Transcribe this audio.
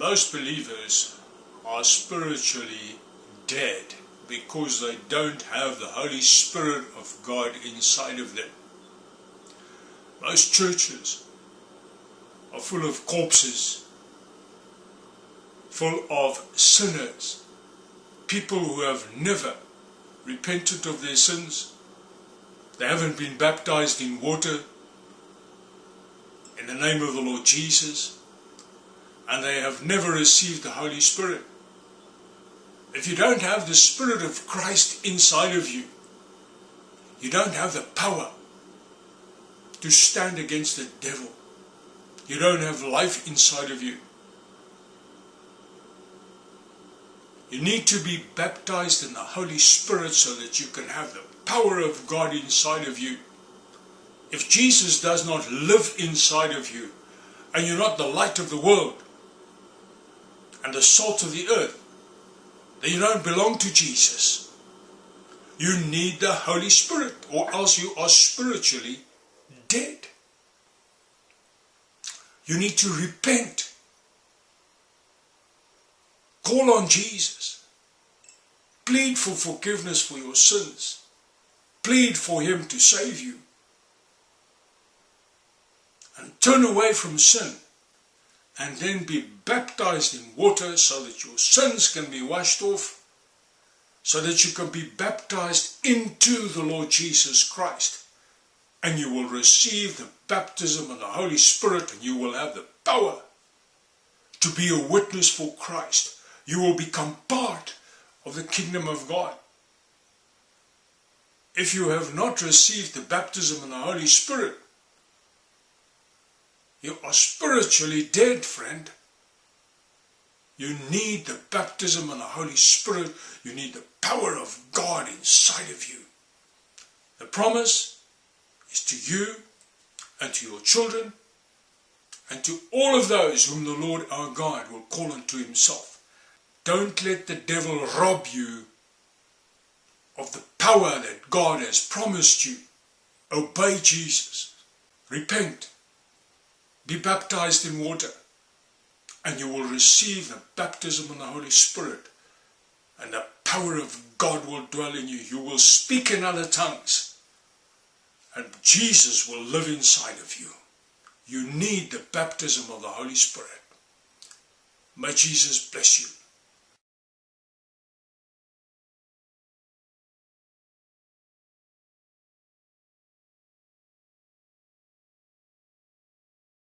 Most believers are spiritually dead because they don't have the Holy Spirit of God inside of them. Most churches are full of corpses, full of sinners, people who have never repented of their sins. They haven't been baptized in water in the name of the Lord Jesus, and they have never received the Holy Spirit. If you don't have the Spirit of Christ inside of you, you don't have the power to stand against the devil. You don't have life inside of you. You need to be baptized in the Holy Spirit so that you can have the power of God inside of you. If Jesus does not live inside of you, and you're not the light of the world and the salt of the earth, then you don't belong to Jesus. You need the Holy Spirit, or else you are spiritually dead. You need to repent. Call on Jesus. Plead for forgiveness for your sins. Plead for Him to save you. And turn away from sin. And then be baptized in water so that your sins can be washed off. So that you can be baptized into the Lord Jesus Christ. And you will receive the baptism of the Holy Spirit and you will have the power to be a witness for Christ. You will become part of the kingdom of God. If you have not received the baptism of the Holy Spirit, you are spiritually dead, friend. You need the baptism of the Holy Spirit. You need the power of God inside of you. The promise is to you and to your children and to all of those whom the Lord our God will call unto himself. Don't let the devil rob you of the power that God has promised you. Obey Jesus. Repent. Be baptized in water. And you will receive the baptism of the Holy Spirit. And the power of God will dwell in you. You will speak in other tongues. And Jesus will live inside of you. You need the baptism of the Holy Spirit. May Jesus bless you.